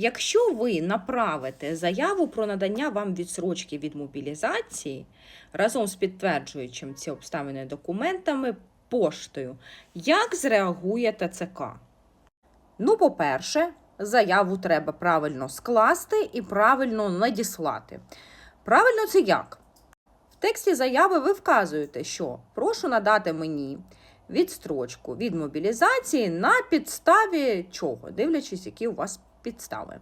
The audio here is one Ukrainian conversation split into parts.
Якщо ви направите заяву про надання вам відсрочки від мобілізації разом з підтверджуючим ці обставини документами поштою, як зреагує ТЦК? Ну, по-перше, заяву треба правильно скласти і правильно надіслати. Правильно це як? В тексті заяви ви вказуєте, що прошу надати мені відстрочку від мобілізації на підставі чого, дивлячись, які у вас підстави.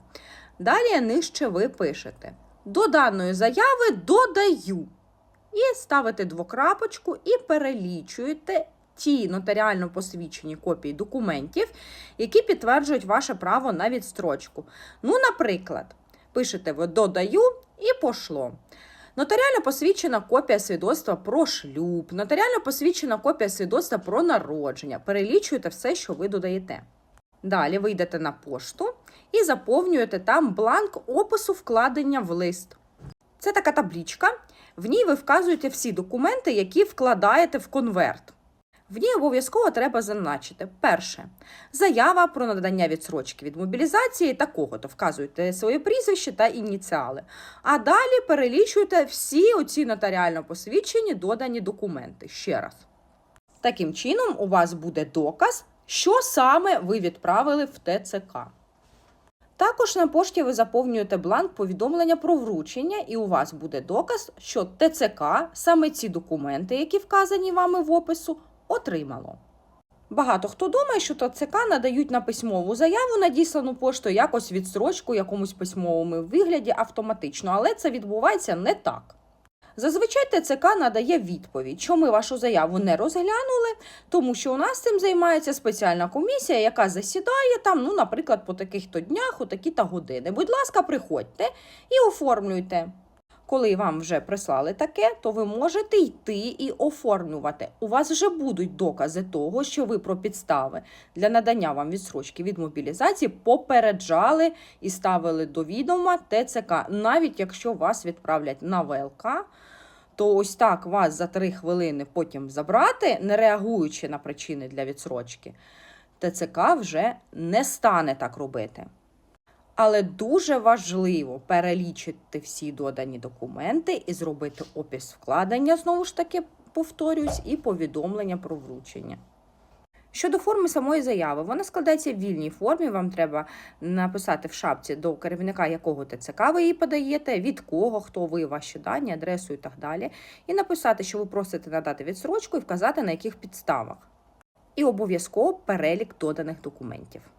Далі нижче ви пишете: до даної заяви додаю. І ставите двокрапочку і перелічуєте ті нотаріально посвідчені копії документів, які підтверджують ваше право на відстрочку. Ну, наприклад, пишете ви додаю і пошло. Нотаріально посвідчена копія свідоцтва про шлюб, нотаріально посвідчена копія свідоцтва про народження. Перелічуєте все, що ви додаєте. Далі ви йдете на пошту і заповнюєте там бланк опису вкладення в лист. Це така таблічка. В ній ви вказуєте всі документи, які вкладаєте в конверт. В ній обов'язково треба зазначити. Перше, заява про надання відсрочки від мобілізації такого-то вказуєте своє прізвище та ініціали. А далі перелічуєте всі оці нотаріально посвідчені додані документи. Ще раз. Таким чином, у вас буде доказ, що саме ви відправили в ТЦК. Також на пошті ви заповнюєте бланк повідомлення про вручення, і у вас буде доказ, що ТЦК саме ці документи, які вказані вами в опису, отримало. Багато хто думає, що ТЦК надають на письмову заяву надіслану поштою якось відстрочку якомусь письмовому вигляді автоматично, але це відбувається не так. Зазвичай ТЦК надає відповідь, що ми вашу заяву не розглянули, тому що у нас цим займається спеціальна комісія, яка засідає там, ну, наприклад, по таких-то днях, у такі-то години. Будь ласка, приходьте і оформлюйте. Коли вам вже прислали таке, то ви можете йти і оформлювати. У вас вже будуть докази того, що ви про підстави для надання вам відсрочки від мобілізації попереджали і ставили до відома ТЦК, навіть якщо вас відправлять на ВЛК. То ось так вас за три хвилини потім забрати, не реагуючи на причини для відсрочки, ТЦК вже не стане так робити. Але дуже важливо перелічити всі додані документи і зробити опис вкладення, знову ж таки, повторюсь, і повідомлення про вручення. Щодо форми самої заяви, вона складається в вільній формі. Вам треба написати в шапці до керівника якого ТЦК ви її подаєте, від кого, хто ви, ваші дані, адресу і так далі. І написати, що ви просите надати відсрочку і вказати на яких підставах. І обов'язково перелік доданих документів.